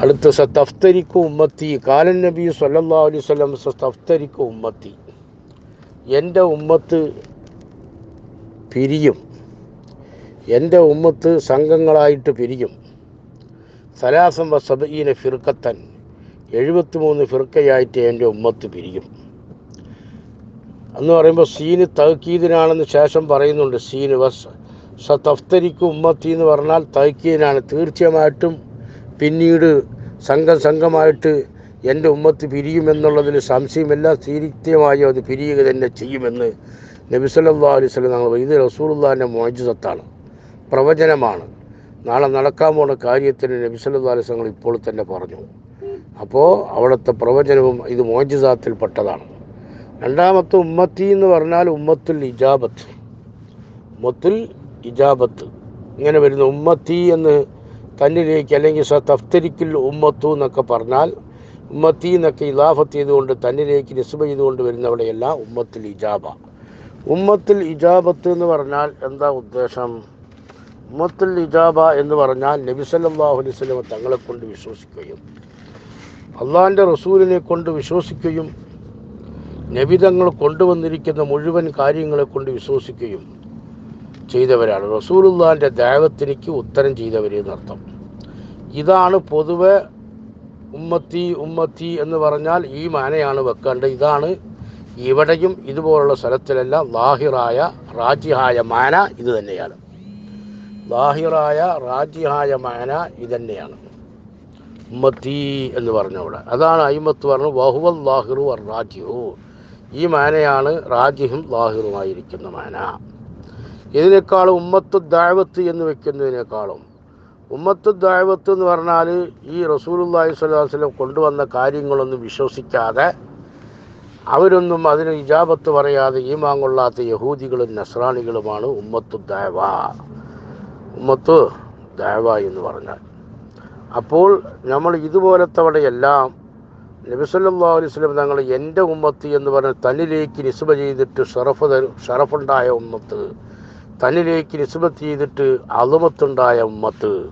അടുത്ത സത്തഫ്തരിക്കു ഉമ്മത്തി. കാലൻ നബി സല്ലാ അലൈഹി സ്വലം സത്തഫ്തരിക്കു ഉമ്മത്തി. എന്റെ ഉമ്മത്ത് പിരിയും. എന്റെ ഉമ്മത്ത് സംഘങ്ങളായിട്ട് പിരിയും. സലാസം വ സബീന ഫിർക്കത്തൻ എഴുപത്തിമൂന്ന് ഫിർക്കയായിട്ട് എന്റെ ഉമ്മത്ത് പിരിയും. എന്ന് പറയുമ്പോൾ സീന് തഹക്കീദിനാണെന്ന് ശേഷം പറയുന്നുണ്ട്. സീന് വസ് സത്തഫ്തരിക്കു ഉമ്മത്തി എന്ന് പറഞ്ഞാൽ തഹക്കീദിനാണ് തീർച്ചയായിട്ടും പിന്നീട് സംഘം സംഘമായിട്ട് എന്റെ ഉമ്മത്ത് പിരിയുമെന്നുള്ളതിൽ സംശയമില്ല. തീരിത്യമായി അത് പിരിയുക തന്നെ ചെയ്യുമെന്ന് നബി സല്ലാ ഇത് റസൂലുള്ളാഹിന്റെ മോജിസത്താണ് പ്രവചനമാണ്. നാളെ നടക്കാൻ പോണ കാര്യത്തിന് നബി സല്ലാ അലൈഹി ഇപ്പോൾ തന്നെ പറഞ്ഞു. അപ്പോൾ അവിടുത്തെ പ്രവചനവും ഇത് മോജിസാത്തിൽപ്പെട്ടതാണ് രണ്ടാമത്തെ ഉമ്മത്തി എന്ന് പറഞ്ഞാൽ ഉമ്മത്തുൽ ഇജാബത്ത്. ഉമ്മത്തുൽ ഇജാബത്ത്. ഇങ്ങനെ വരുന്ന ഉമ്മത്തി എന്ന് തന്നിലേക്ക് അല്ലെങ്കിൽ തഫ്തരിക്കിൽ ഉമ്മത്തു എന്നൊക്കെ പറഞ്ഞാൽ ഉമ്മത്തി എന്നൊക്കെ ഇലാഫത്ത് ചെയ്തുകൊണ്ട് തന്നിലേക്ക് നിസ്ബ ചെയ്തുകൊണ്ട് വരുന്നവിടെയെല്ലാം ഉമ്മത്തിൽ ഇജാബ. ഉമ്മത്തിൽ ഇജാബത്ത് എന്ന് പറഞ്ഞാൽ എന്താ ഉദ്ദേശം? ഉമ്മത്തുൽ ഇജാബ എന്ന് പറഞ്ഞാൽ നബി സല്ലല്ലാഹു അലൈഹി തങ്ങളെ കൊണ്ട് വിശ്വസിക്കുകയും അള്ളാഹിന്റെ റസൂലിനെ കൊണ്ട് വിശ്വസിക്കുകയും നബിതങ്ങൾ കൊണ്ടുവന്നിരിക്കുന്ന മുഴുവൻ കാര്യങ്ങളെ കൊണ്ട് വിശ്വസിക്കുകയും ചെയ്തവരാണ്. റസൂലുള്ളാഹിന്റെ ദൈവത്തിനിക്ക് ഉത്തരം ചെയ്തവരെന്നർത്ഥം. ഇതാണ് പൊതുവെ ഉമ്മത്തി ഉമ്മത്തി എന്ന് പറഞ്ഞാൽ ഈ മാനയാണ് വെക്കേണ്ടത്. ഇതാണ് ഇവിടെയും ഇതുപോലുള്ള സ്ഥലത്തിലെല്ലാം ലാഹിറായ റാജിഹായ മാന ഇത് തന്നെയാണ്. ലാഹിറായ റാജിഹായ മാന ഇത് തന്നെയാണ്. ഉമ്മത്തി എന്ന് പറഞ്ഞവിടെ അതാണ് അയിമത്ത് പറഞ്ഞു വഹുവൽ ലാഹിറു റാജിഹു ഈ മാനയാണ് റാജിഹും ലാഹിറുമായിരിക്കുന്ന മാന. ഇതിനേക്കാളും ഉമ്മത്ത് ദാവത്ത് എന്ന് വെക്കുന്നതിനേക്കാളും ഉമ്മത്തു ദാഴ്വത്ത് എന്ന് പറഞ്ഞാൽ ഈ റസൂലുല്ലാഹി സ്വലാസ്ലം കൊണ്ടുവന്ന കാര്യങ്ങളൊന്നും വിശ്വസിക്കാതെ അവരൊന്നും അതിന് ഇജാബത്ത് പറയാതെ ഈമാൻ കൊള്ളാത്ത യഹൂദികളും നസ്രാണികളുമാണ് ഉമ്മത്തു ദാവ. ഉമ്മത്തു ദാവ എന്ന് പറഞ്ഞാൽ. അപ്പോൾ നമ്മൾ ഇതുപോലത്തെവിടെയെല്ലാം നബിസല്ലാ അലൈഹി സ്വലം തങ്ങൾ എന്റെ ഉമ്മത്ത് എന്ന് പറഞ്ഞ് തന്നിലേക്ക് നിസ്ബ ചെയ്തിട്ട് ഷറഫ് ഷറഫുണ്ടായ ഉമ്മത്ത് തന്നിലേക്ക് നിസ്ബത്ത് ചെയ്തിട്ട് അളുമത്തുണ്ടായ ഉമ്മത്ത്.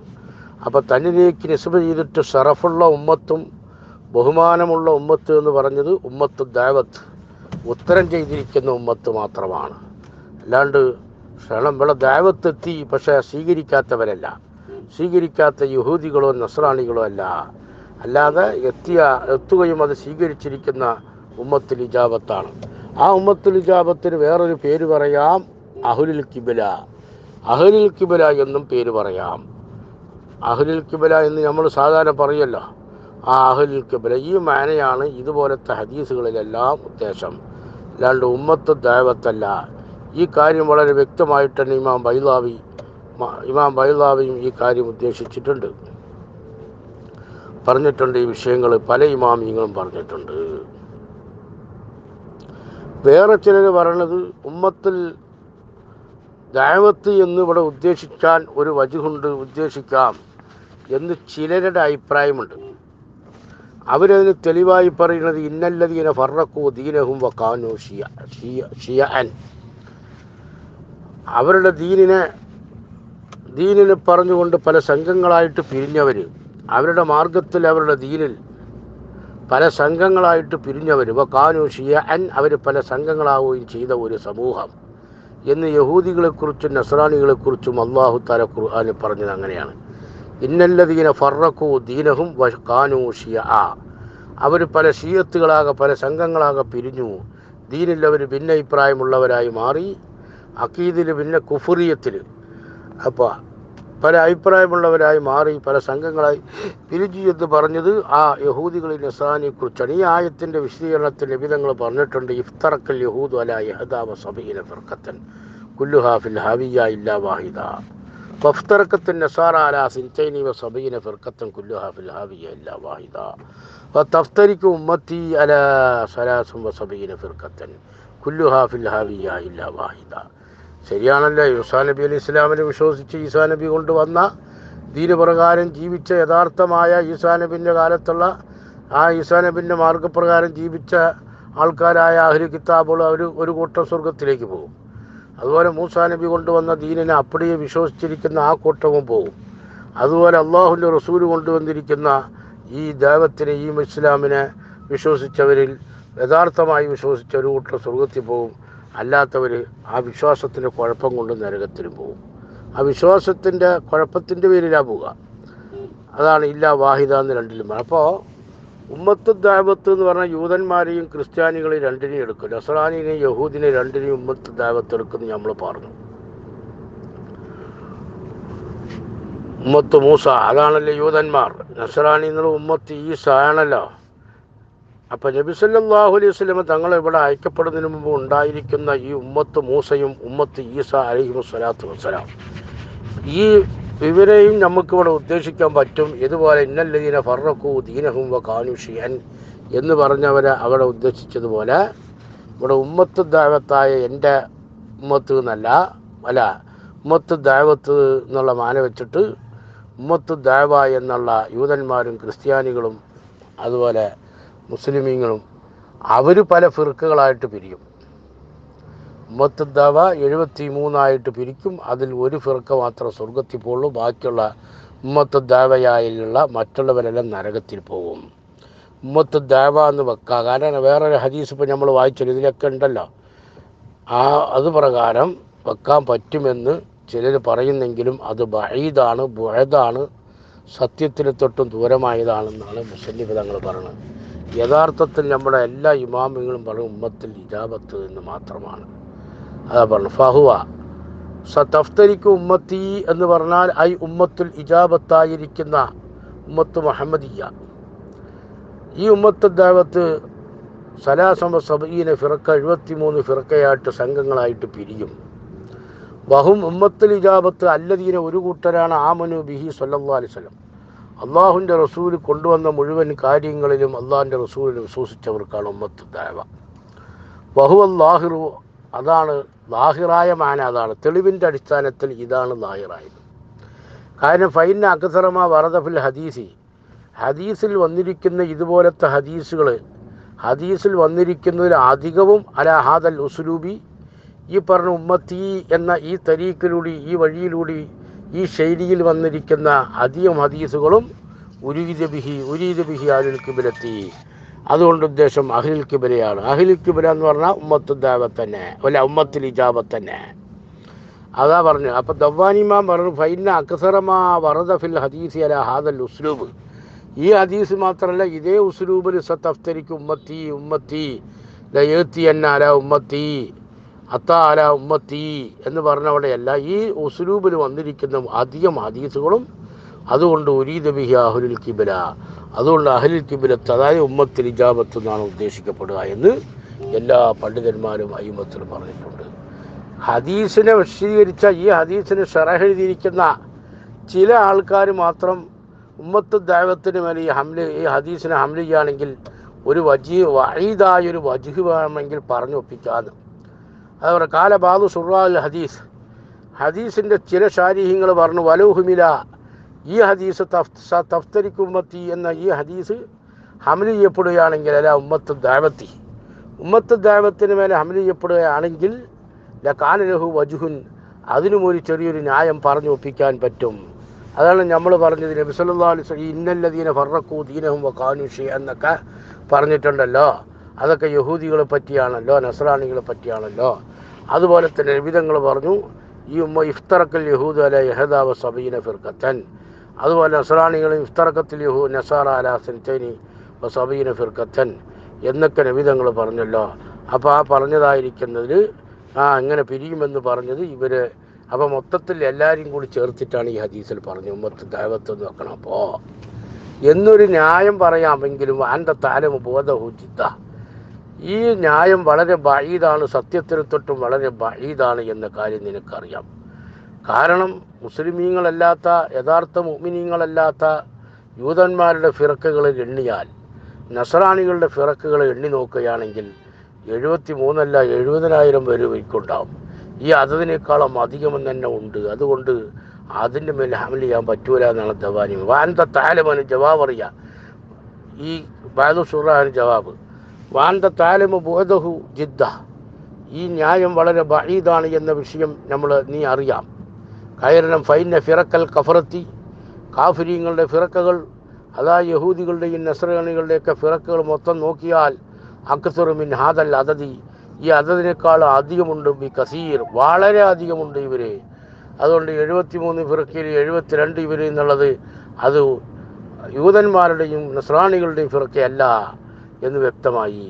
അപ്പോൾ തന്നിലേക്ക് നിസ്ബ ചെയ്തിട്ട് ഷറഫുള്ള ഉമ്മത്തും ബഹുമാനമുള്ള ഉമ്മത്ത് എന്ന് പറഞ്ഞത് ഉമ്മത്ത് ദാവത്ത്. ഉത്തരം ചെയ്തിരിക്കുന്ന ഉമ്മത്ത് മാത്രമാണ്. അല്ലാണ്ട് ക്ഷണം ഇവിടെ ദാവത്തെത്തി പക്ഷേ സ്വീകരിക്കാത്തവരല്ല. സ്വീകരിക്കാത്ത യഹൂദികളോ നസ്രാണികളോ അല്ല. അല്ലാതെ എത്തിയ എത്തുകയും അത് സ്വീകരിച്ചിരിക്കുന്ന ഉമ്മത്തുൽ ഇജാബത്താണ്. ആ ഉമ്മത്തുൽ ഇജാബത്തിന് വേറൊരു പേര് പറയാം. അഹുലുൽ കിബില അഹുലുൽ കിബില എന്നും പേര് പറയാം. അഹുലുൽ കിബില എന്ന് നമ്മൾ സാധാരണ പറയുമല്ലോ ആ അഹുലുൽ കിബില ഈ മാനയാണ് ഇതുപോലത്തെ ഹദീസുകളിലെല്ലാം ഉദ്ദേശം. അല്ലാണ്ട് ഉമ്മത്ത് ദൈവത്തല്ല. ഈ കാര്യം വളരെ വ്യക്തമായിട്ട് തന്നെ ഇമാം ബൈലാവി ഇമാം ബൈലാവിയും ഈ കാര്യം ഉദ്ദേശിച്ചിട്ടുണ്ട്. പറഞ്ഞിട്ടുണ്ട് ഈ വിഷയങ്ങൾ പല ഇമാമിയങ്ങളും പറഞ്ഞിട്ടുണ്ട്. വേറെ ചിലർ പറയണത് ഉമ്മത്തിൽ ദൈവത്ത് എന്ന് ഇവിടെ ഉദ്ദേശിക്കാൻ ഒരു വജുകൊണ്ട് ഉദ്ദേശിക്കാം എന്ന് ചിലരുടെ അഭിപ്രായമുണ്ട്. അവരതിന് തെളിവായി പറയുന്നത് ഇന്നല്ലതീന ഫറക്കോ ദീനഹും വക്കാനോ ഷിയ ഷിയ ഷിയൻ. അവരുടെ ദീനിനെ ദീനിനെ പറഞ്ഞുകൊണ്ട് പല സംഘങ്ങളായിട്ട് പിരിഞ്ഞവർ അവരുടെ മാർഗത്തിൽ അവരുടെ ദീനിൽ പല സംഘങ്ങളായിട്ട് പിരിഞ്ഞവർ വക്കാനോ ഷിയ അൻ അവർ പല സംഘങ്ങളാവുകയും ചെയ്ത ഒരു സമൂഹം. എന്ന് യഹൂദികളെക്കുറിച്ചും നസ്രാനികളെക്കുറിച്ചും അള്ളാഹു താല ഖുർആാന് പറഞ്ഞത് അങ്ങനെയാണ്. ഇന്നല്ലദീന ഫറക്കു ദീനഹും കാനു ഷിയ. ആ അവർ പല ഷീയത്തുകളാകെ പല സംഘങ്ങളാകെ പിരിഞ്ഞു. ദീനിൽ അവർ ഭിന്നഭിപ്രായമുള്ളവരായി മാറി. അക്കീദിൽ ഭിന്ന കുഫുറിയത്തിൽ അപ്പോൾ പല അഭിപ്രായമുള്ളവരായി മാറി പല സംഘങ്ങളായി പിരിച്ചു എന്ന് പറഞ്ഞത് ആ യഹൂദികളിൽ നസാനെക്കുറിച്ചാണ്. ഈ ആയത്തിന്റെ വിശദീകരണത്തിൽ ലഭിതങ്ങൾ പറഞ്ഞിട്ടുണ്ട്. ഇഫ്തറക്കൽ യഹൂദ് അല യഹദാവ സഭയിലെ ഫിർക്കത്തൻ കുല്ലുഹാഫിൽ ഹാവിയ ഇല്ല വാഹിദ. വഫ്തറക്കത്തിൻ നസാറ അല സിൻചൈനീവ വ സബീന ഫിർക്കത്തൻ കുല്ലുഹാഫിൽ ഹാവിയ ഇല്ല വാഹിദ. വഫ്തരിക്ക് ഉമ്മത്തി അല സലാസും വ സബീന ഫിർക്കത്തൻ കുല്ലുഹാഫിൽ ഹാവിയ ഇല്ല വാഹിദ. ശരിയാണല്ലോ? യൂസാ നബി അലി ഇസ്ലാമിനെ വിശ്വസിച്ച് ഈസാ നബി കൊണ്ടുവന്ന ദീനപ്രകാരം ജീവിച്ച യഥാർത്ഥമായ ഈസാ നബിന്റെ കാലത്തുള്ള ആ ഈസാ നബിന്റെ മാർഗപ്രകാരം ജീവിച്ച ആൾക്കാരായ ആഹരി കിതാബുകൾ അവർ ഒരു കൂട്ടം സ്വർഗത്തിലേക്ക് പോകും. അതുപോലെ മൂസാ നബി കൊണ്ടുവന്ന ദീനിനെ അപ്പടിയെ വിശ്വസിച്ചിരിക്കുന്ന ആ കൂട്ടവും പോകും. അതുപോലെ അള്ളാഹുന്റെ റസൂൽ കൊണ്ടുവന്നിരിക്കുന്ന ഈ ദൈവത്തിനെ ഈ ഇസ്ലാമിനെ വിശ്വസിച്ചവരിൽ യഥാർത്ഥമായി വിശ്വസിച്ച ഒരു കൂട്ടം സ്വർഗത്തിൽ പോകും. അല്ലാത്തവർ ആ വിശ്വാസത്തിന്റെ കുഴപ്പം കൊണ്ട് നരകത്തിലും പോകും ആ വിശ്വാസത്തിന്റെ കുഴപ്പത്തിന്റെ പേരിലാണ് പോവുക. അതാണ് ഇല്ല വാഹിദ എന്ന് രണ്ടിലും അപ്പോൾ ഉമ്മത്ത് ദാവത്ത് എന്ന് പറഞ്ഞാൽ യൂതന്മാരെയും ക്രിസ്ത്യാനികളെയും രണ്ടിനെയും എടുക്കും. നസറാനിനെയും യഹൂദിനെ രണ്ടിനെയും ഉമ്മത്ത് ദാവത്ത് എടുക്കുന്നു നമ്മൾ പറഞ്ഞു. ഉമ്മത്ത് മൂസ അതാണല്ലോ യൂതന്മാർ. നസറാനി എന്നുള്ള ഉമ്മത്ത് ഈസ ആണല്ലോ അപ്പം നബി സല്ലല്ലാഹു അലൈഹി സ്വലമ തങ്ങൾ ഇവിടെ അയക്കപ്പെടുന്നതിന് മുമ്പ് ഉണ്ടായിരിക്കുന്ന ഈ ഉമ്മത്ത് മൂസയും ഉമ്മത്ത് ഈസ അലഹി സ്വലാത്തു വസ്സലാം. ഈ ഇവരെയും നമുക്കിവിടെ ഉദ്ദേശിക്കാൻ പറ്റും. ഇതുപോലെ ഇന്നല്ലദീന ഫറക്കു ദീനഹും വ കാനുഷിയൻ എന്ന് പറഞ്ഞവരെ അവിടെ ഉദ്ദേശിച്ചതുപോലെ ഇവിടെ ഉമ്മത്ത് ദാവത്തായ എന്റെ ഉമ്മത്ത് എന്നല്ല അല്ല ഉമ്മത്ത് ദാവത്ത് എന്നുള്ള മാന വെച്ചിട്ട് ഉമ്മത്ത് ദാവ എന്നുള്ള യൂതന്മാരും ക്രിസ്ത്യാനികളും അതുപോലെ മുസ്ലിമീങ്ങളും അവർ പല ഫിർക്കുകളായിട്ട് പിരിയും. ഉമ്മത്ത് ദാവ എഴുപത്തി മൂന്നായിട്ട് പിരിക്കും. അതിൽ ഒരു ഫിർക്ക മാത്രം സ്വർഗത്തിൽ പോകുള്ളൂ ബാക്കിയുള്ള ഉമ്മത്ത് ദാവയായുള്ള മറ്റുള്ളവരെല്ലാം നരകത്തിൽ പോകും. ഉമ്മത്ത് ദാവ എന്ന് വെക്കുക കാരണം വേറൊരു ഹദീസ് ഇപ്പം നമ്മൾ വായിച്ചു ഇതിലൊക്കെ ഉണ്ടല്ലോ. ആ അത് പ്രകാരം വെക്കാൻ പറ്റുമെന്ന് ചിലർ പറയുന്നെങ്കിലും അത് ബഹീദാണ് ബുഴതാണ് സത്യത്തിന് തൊട്ടും ദൂരമായതാണെന്നാണ് മുസ്ലിം തങ്ങൾ പറയുന്നത്. യഥാർത്ഥത്തിൽ നമ്മുടെ എല്ലാ ഇമാമിങ്ങളും പറഞ്ഞു ഉമ്മത്തിൽ ഇജാബത്ത് എന്ന് മാത്രമാണ്. അതാ പറഞ്ഞു ഫഹുവ സതഫ്തരിക്ക് ഉമ്മത്തി എന്ന് പറഞ്ഞാൽ ഐ ഉമ്മത്തുൽ ഇജാബത്തായിരിക്കുന്ന ഉമ്മത്ത് മുഹമ്മദിയ. ഈ ഉമ്മത്ത് ദാവത്ത് സലാസമ സബീന ഫിറക്ക എഴുപത്തി മൂന്ന് ഫിറക്കയായിട്ട് സംഘങ്ങളായിട്ട് പിരിയും. വഹും ഉമ്മത്തുൽ ഇജാബത്ത് അല്ലദീന ഒരു കൂട്ടരാണ് ആമനു ബിഹി സല്ലാ അലൈഹി വസല്ലം. അള്ളാഹുവിന്റെ റസൂൽ കൊണ്ടുവന്ന മുഴുവൻ കാര്യങ്ങളിലും അള്ളാഹിന്റെ റസൂലിൽ വിശ്വസിച്ചവർക്കാണ് ഉമ്മത്ത് ദാവ. ബഹു അള്ളാഹിറു അതാണ് ലാഹിറായ മാന അതാണ് തെളിവിന്റെ അടിസ്ഥാനത്തിൽ ഇതാണ് ലാഹിറായത്. കാരണം ഫൈന അക്സറമ വറദഫിൽ ഹദീസി ഹദീസിൽ വന്നിരിക്കുന്ന ഇതുപോലത്തെ ഹദീസുകൾ ഹദീസിൽ വന്നിരിക്കുന്നതിൽ അധികവും അല ഹാദൽ ഉസ്ലൂബി ഈ പറഞ്ഞ ഉമ്മത്തി എന്ന ഈ തരീക്കിലൂടെ ഈ വഴിയിലൂടെ ഈ ശൈലിയിൽ വന്നിരിക്കുന്ന അധികം ഹദീസുകളും ഉരീദ ബിഹി ഉരീദ ബിഹി അലുൽ കിബിലെത്തി. അതുകൊണ്ട് ഉദ്ദേശം അഹിൽ കിബിലയാണ്. അഹിൽ കിബില എന്ന് പറഞ്ഞാൽ ഉമ്മത്ത് ദാവത്ത് തന്നെ അല്ല ഉമ്മത്തിൽ ഇജാബത്ത് തന്നെ. അതാ പറഞ്ഞു. അപ്പം ദവാനിമാൻ പറഞ്ഞു ഫൈന അക്സറമാ വറദ ഫിൽ ഹദീസി അല ഹാദൽ ഉസ്ലൂബ്. ഈ ഹദീസ് മാത്രമല്ല ഇതേ ഉസ്ലൂബിൽ സത്തഫ്തരിക്ക് ഉമ്മത്തി ഉമ്മത്തി ലയത്തി എന്നാല ഉമ്മത്തി. അത്ത അല ഉമ്മത്തി എന്ന് പറഞ്ഞവിടെയല്ല ഈ ഉസ്ലൂബിൽ വന്നിരിക്കുന്ന അധികം ഹദീസുകളും അതുകൊണ്ട് ഉരീദ ബിഹി അഹുലുൽ കിബില. അതുകൊണ്ട് അഹലുൽ കിബിലത്ത് അതായത് ഉമ്മത്തിൽ ഇജാബത്ത് എന്നാണ് ഉദ്ദേശിക്കപ്പെടുക എന്ന് എല്ലാ പണ്ഡിതന്മാരും അയ്യമ്മത്തിലും പറഞ്ഞിട്ടുണ്ട്. ഹദീസിനെ വിശദീകരിച്ച ഈ ഹദീസിന് ഷറഹ് എഴുതിയിരിക്കുന്ന ചില ആൾക്കാർ മാത്രം ഉമ്മത്ത് ദൈവത്തിന് മേലെ ഈ ഹംല ഈ ഹദീസിനെ ഹംല ചെയ്യുകയാണെങ്കിൽ ഒരു വജി വഴീതായ ഒരു വജുഹ് വേണമെങ്കിൽ പറഞ്ഞു ഒപ്പിക്കാന്ന് കാലബാദു കാല സുറാൽ ഹദീസ്. ഹദീസിന്റെ ചില ശാരീഹ്യങ്ങൾ പറഞ്ഞു വലൂഹുമില. ഈ ഹദീസ് തഫ്തരിക്ക് ഉമ്മത്തി എന്ന ഈ ഹദീസ് ഹമൽ ചെയ്യപ്പെടുകയാണെങ്കിൽ അല്ല ഉമ്മത്ത് ദാവത്തി. ഉമ്മത്ത് ദാവത്തിന് മേലെ ഹമൽ ചെയ്യപ്പെടുകയാണെങ്കിൽ ലഹു വജുഹുൻ അതിനും ഒരു ചെറിയൊരു ന്യായം പറഞ്ഞു ഒപ്പിക്കാൻ പറ്റും. അതാണ് നമ്മൾ പറഞ്ഞത്. നബിസല്ലാ അലൈഹി ഇന്നല്ലദീന ഫറക്കൂ ദീനഹും വ കാനുഷി എന്നൊക്കെ പറഞ്ഞിട്ടുണ്ടല്ലോ. അതൊക്കെ യഹൂദികളെ പറ്റിയാണല്ലോ നസ്രാണികളെ പറ്റിയാണല്ലോ. അതുപോലെ തന്നെ വിധങ്ങൾ പറഞ്ഞു ഈ ഉമ്മ ഇഫ്തറക്കൽ യഹൂദ് അല യഹദാവ സബീന ഫിർക്കത്തൻ അതുപോലെ നസറാണികളും ഇഫ്തറക്കത്തിൽ യഹൂ നസാറ അല വ സബീന ഫിർക്കത്തൻ എന്നൊക്കെ നബിതങ്ങൾ പറഞ്ഞല്ലോ. അപ്പോൾ ആ പറഞ്ഞതായിരിക്കുന്നതിൽ ആ അങ്ങനെ പിരിയുമെന്ന് പറഞ്ഞത് ഇവർ അപ്പോൾ മൊത്തത്തിൽ എല്ലാവരും കൂടി ചേർത്തിട്ടാണ് ഈ ഹദീസിൽ പറഞ്ഞു ഉമ്മത്ത് ദൈവത്ത് നോക്കണം അപ്പോൾ എന്നൊരു ന്യായം പറയാമെങ്കിലും അന്റെ താലം ബോധഹൂജിത്ത ഈ ന്യായം വളരെ ബഴീതാണ് സത്യത്തിന് തൊട്ടും വളരെ ബഴീതാണ് എന്ന കാര്യം നിനക്കറിയാം. കാരണം മുസ്ലിമീങ്ങളല്ലാത്ത യഥാർത്ഥ മുഅ്മിനീങ്ങളല്ലാത്ത യൂതന്മാരുടെ ഫിറക്കുകൾ എണ്ണിയാൽ നസറാണികളുടെ ഫിറക്കുകൾ എണ്ണി നോക്കുകയാണെങ്കിൽ എഴുപത്തി മൂന്നല്ല എഴുപതിനായിരം വരെയ്ക്കുണ്ടാവും ഈ അതതിനേക്കാളും അധികം തന്നെ ഉണ്ട്. അതുകൊണ്ട് അതിന്റെ മേൽ ഹാമിൽ ചെയ്യാൻ പറ്റൂല എന്നാണ് ദവാനി വാനത്ത താലമന് ജവാബ് അറിയാം. ഈ ബാദു സുറാന് ജവാബ്. വാനത്ത താലിമ ബോധഹു ജിദ്ദ. ഈ ന്യായം വളരെ ബഹീദാണ് എന്ന വിഷയം നമ്മൾ നീ അറിയാം. കാരണം ഫൈന ഫിറക്കൽ കഫറത്തി കാഫിരീങ്ങളുടെ ഫിറക്കകൾ അതാ യഹൂദികളുടെയും നസ്രണികളുടെയൊക്കെ ഫിറക്കുകൾ മൊത്തം നോക്കിയാൽ അക്സറുമിൻ ഹാദൽ അതതി ഈ അതതിനേക്കാൾ അധികമുണ്ട് ബി കസീർ വളരെ അധികമുണ്ട് ഇവർ അതുകൊണ്ട് എഴുപത്തിമൂന്ന് ഫിറക്കിൽ എഴുപത്തിരണ്ട് ഇവർ എന്നുള്ളത് അത് യൂതന്മാരുടെയും നസ്രാണികളുടെയും ഫിറക്കയല്ല. എന്ന് വ്യക്തമായി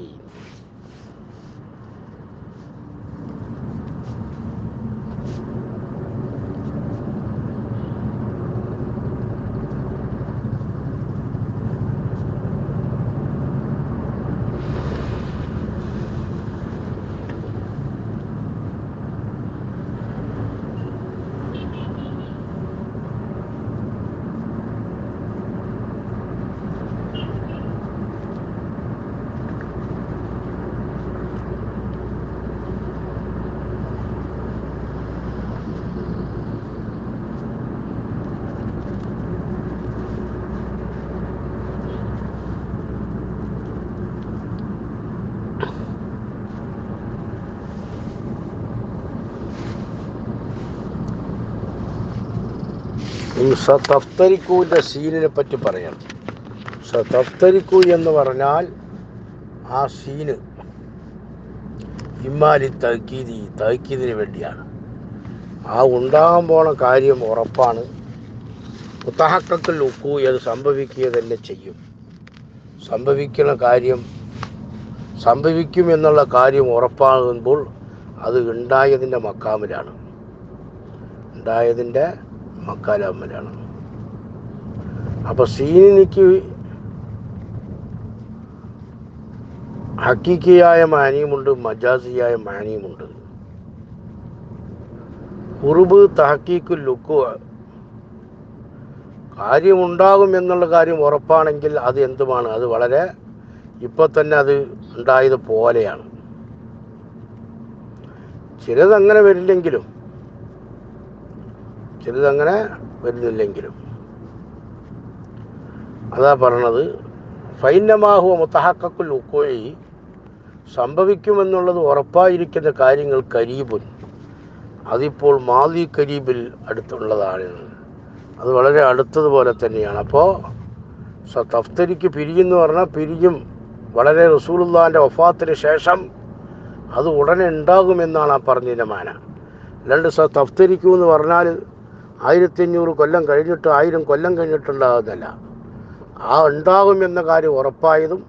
തഫ്തരിക്കൂന്റെ സീനിനെ പറ്റി പറയണം സത്തരിക്കൂ എന്ന് പറഞ്ഞാൽ ആ സീന് ഇമ്മാലി തഹക്കീതി തഹക്കീതിന് വേണ്ടിയാണ്. ആ ഉണ്ടാകാൻ പോണ കാര്യം ഉറപ്പാണ്. മുത്തഹക്കൽ ഉക്കൂ അത് സംഭവിക്കുക തന്നെ ചെയ്യും. സംഭവിക്കുന്ന കാര്യം സംഭവിക്കും എന്നുള്ള കാര്യം ഉറപ്പാകുമ്പോൾ അത് ഉണ്ടായതിന്റെ മക്കാമിലാണ്. ഉണ്ടായതിന്റെ മക്കാലാമലാണ് അപ്പോൾ സീനിക്ക് ഹക്കിക്കിയായ മാനിയുമുണ്ട് മജാസിയായ മാനിയുമുണ്ട്. കുറുബ് തഹക്കീക്കു ലുക്കു കാര്യമുണ്ടാകും എന്നുള്ള കാര്യം ഉറപ്പാണെങ്കിൽ അത് എന്തുമാണ്? അത് വളരെ ഇപ്പൊ തന്നെ അത് ഉണ്ടായത് പോലെയാണ്. ചിലതങ്ങനെ വരില്ലെങ്കിലും ചിലതങ്ങനെ വരുന്നില്ലെങ്കിലും. അതാ പറഞ്ഞത് ഫൈനമാഹുവ മുത്തഹക്കക്കുൽ ഉക്കോയി സംഭവിക്കുമെന്നുള്ളത് ഉറപ്പായിരിക്കുന്ന കാര്യങ്ങൾ കരീബുൻ. അതിപ്പോൾ മാലി കരീബിൽ അടുത്തുള്ളതാണ്. അത് വളരെ അടുത്തതുപോലെ തന്നെയാണ്. അപ്പോൾ തഫ്തരിക്ക് പിരിയെന്ന് പറഞ്ഞാൽ പിരിയും. വളരെ റസൂലുള്ളാന്റെ വഫാത്തിന് ശേഷം അത് ഉടനെ ഉണ്ടാകുമെന്നാണ് ആ പറഞ്ഞതിന്റെ മാന. അല്ലാണ്ട് സ തഫ്തരിക്കൂ എന്ന് പറഞ്ഞാൽ ആയിരത്തി അഞ്ഞൂറ് കൊല്ലം കഴിഞ്ഞിട്ട് ആയിരം കൊല്ലം കഴിഞ്ഞിട്ടുണ്ടാകുന്നല്ല ആ ഉണ്ടാകും എന്ന കാര്യം ഉറപ്പായതും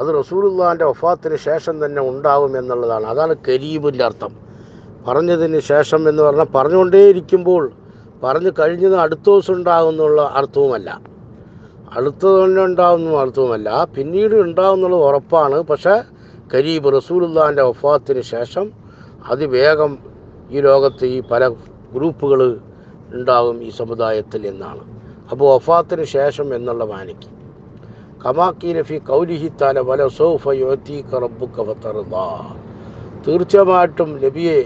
അത് റസൂലുള്ളാന്റെ വഫാത്തിന് ശേഷം തന്നെ ഉണ്ടാകും എന്നുള്ളതാണ്. അതാണ് കരീബിന്റെ അർത്ഥം. പറഞ്ഞതിന് ശേഷം എന്ന് പറഞ്ഞാൽ പറഞ്ഞുകൊണ്ടേയിരിക്കുമ്പോൾ പറഞ്ഞു കഴിഞ്ഞത് അടുത്ത ദിവസം ഉണ്ടാകുന്നുള്ള അർത്ഥവുമല്ല. അടുത്ത തന്നെ ഉണ്ടാകുന്ന അർത്ഥവുമല്ല. പിന്നീട് ഉണ്ടാകുന്നുള്ളത് ഉറപ്പാണ്. പക്ഷേ കരീബ് റസൂലുള്ളാന്റെ വഫാത്തിന് ശേഷം അതിവേഗം ഈ ലോകത്ത് ഈ പല ഗ്രൂപ്പുകൾ ഉണ്ടാകും ഈ സമുദായത്തിൽ എന്നാണ്. അപ്പോൾ വഫാത്തിന് ശേഷം എന്നുള്ള മാനിക്ക്. കമാക്കി നഫി കൗലിഹി താല വല സൗഫ യുവത്തി റബ്ബുക ഫതർദാ തീർച്ചയായിട്ടും നബിയെ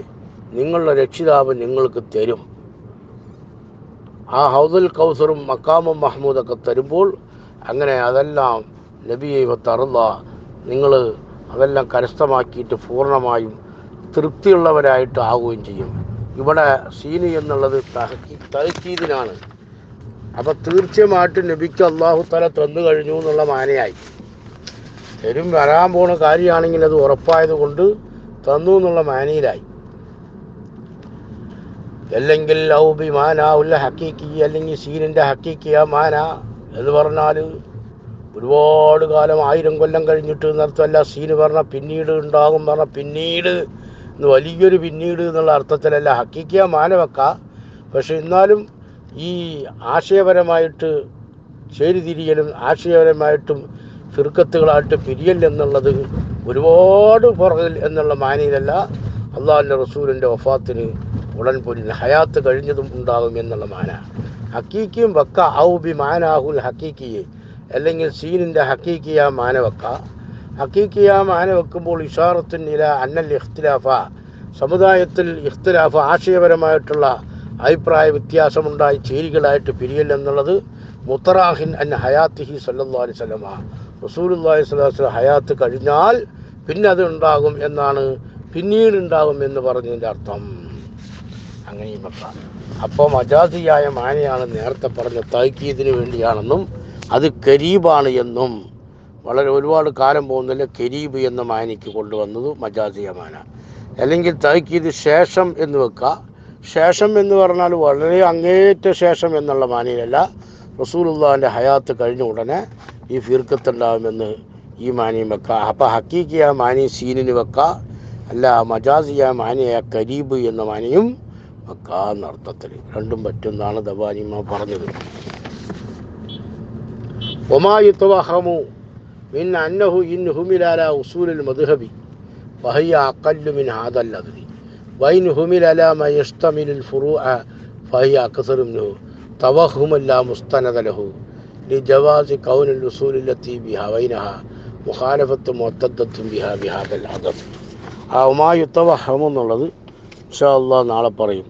നിങ്ങളുടെ രക്ഷിതാവ് നിങ്ങൾക്ക് തരും. ആ ഹൗദുൽ കൗസറും മക്കാമും മഹ്മൂദൊക്കെ തരുമ്പോൾ അങ്ങനെ അതെല്ലാം നബിയെ തറുന്ന നിങ്ങൾ അതെല്ലാം കരസ്ഥമാക്കിയിട്ട് പൂർണമായും തൃപ്തിയുള്ളവരായിട്ട് ആവുകയും ചെയ്യും. ഇവിടെ സീന് എന്നുള്ളത് തഹക്കീദിനാണ്. അപ്പം തീർച്ചയായിട്ടും നബിക്ക് അള്ളാഹു തല തന്നു കഴിഞ്ഞു എന്നുള്ള മാനയായി. തരും വരാൻ പോണ കാര്യമാണെങ്കിൽ അത് ഉറപ്പായത് കൊണ്ട് തന്നു എന്നുള്ള മാനയിലായി. അല്ലെങ്കിൽ ഔബി മാന ഉല്ല ഹക്കീക്കി അല്ലെങ്കിൽ സീനിന്റെ ഹക്കീക്കിയ മാന എന്ന് പറഞ്ഞാൽ ഒരുപാട് കാലം ആയിരം കൊല്ലം കഴിഞ്ഞിട്ട് നടത്തല്ല സീന് പറഞ്ഞാൽ പിന്നീട് ഉണ്ടാകും പറഞ്ഞാൽ പിന്നീട് വലിയൊരു പിന്നീട് എന്നുള്ള അർത്ഥത്തിലല്ല. ഹക്കിക്കുക മാനവക്ക. വെക്കാം പക്ഷെ എന്നാലും ഈ ആശയപരമായിട്ട് ചേരിതിരിയലും ആശയപരമായിട്ടും ഫിർക്കത്തുകളായിട്ട് പിരിയൽ എന്നുള്ളത് ഒരുപാട് പുറകിൽ എന്നുള്ള മാനയിലല്ല അള്ളാഹുന്റെ റസൂലിന്റെ ഒഫാത്തിന് ഉടൻ പൊരിഞ്ഞ ഹയാത്ത് കഴിഞ്ഞതും ഉണ്ടാകും എന്നുള്ള മാന. ഹക്കീക്കിയും വക്ക ഔ ബി മാനാഹുൽ ഹക്കീക്കിയെ അല്ലെങ്കിൽ സീനിന്റെ ഹക്കീക്കിയ മാന വെക്ക ഹക്കീക്കിയ മാന വെക്കുമ്പോൾ ഇഷാറത്തിനില അന്നൽ ഇഖ്തിലാഫ. സമുദായത്തിൽ ഇഖ്തിലാഫ് ആശയപരമായിട്ടുള്ള അഭിപ്രായ വ്യത്യാസമുണ്ടായി ചേരികളായിട്ട് പിരിയൽ എന്നുള്ളത് മുത്തറാഹിൻ അൻ ഹയാത്തിഹി സല്ലല്ലാഹു അലൈഹി സ്വലമ അലൈഹി വസല്ലം ഹയാത്ത് കഴിഞ്ഞാൽ പിന്നെ അത് ഉണ്ടാകും എന്നാണ് പിന്നീട് ഉണ്ടാകും എന്ന് പറഞ്ഞതിന്റെ അർത്ഥം. അങ്ങനെയും വെക്കാം അപ്പോൾ മജാസിയായ മാനയാണ് നേരത്തെ പറഞ്ഞ തയ്ക്കിയതിന് വേണ്ടിയാണെന്നും അത് കരീബാണ് എന്നും വളരെ ഒരുപാട് കാലം പോകുന്നില്ല കരീബ് എന്ന മാനിക്ക് കൊണ്ടുവന്നത് മജാസിയമാന അല്ലെങ്കിൽ തഹക്കീത് ശേഷം എന്ന് വെക്കുക. ശേഷം എന്ന് പറഞ്ഞാൽ വളരെ അങ്ങേറ്റ ശേഷം എന്നുള്ള മാനിയിലല്ല. റസൂലുള്ളാഹിന്റെ ഹയാത്ത് കഴിഞ്ഞ ഉടനെ ഈ ഫീർക്കത്തുണ്ടാകുമെന്ന് ഈ മാനിയും വെക്കുക. അപ്പോൾ ഹക്കീക്കിയ മാനി സീനിന് വെക്കുക. അല്ല മജാസിയ മാനിയ കരീബ് എന്ന മാനിയും വെക്കുക എന്നർത്ഥത്തിൽ. രണ്ടും പറ്റുന്നതാണ് ദബാനിമ പറഞ്ഞത്. ഒമായുത്തവഹമു മിൻ അന്നഹു ഇൻ ഹുമിലാല ഉസൂലിൽ മധുഹബി വഹയ്യ അക്കല്ലു മിൻ ഹാദല്ലതി വൈൻ ഹുമിലല മയസ്തമിലിൽ ഫുറു ഫഹയ്യ അക്സറുമിനു തവഹുമല്ല മുസ്തനദലഹു لجواز كون الأصول التي بها بينها مخالفة معتدة بها بهذا العدد ആ ഉമായുത്തവഹം എന്നുള്ളത് ഇൻഷാ അള്ളാഹ് നാളെ പറയും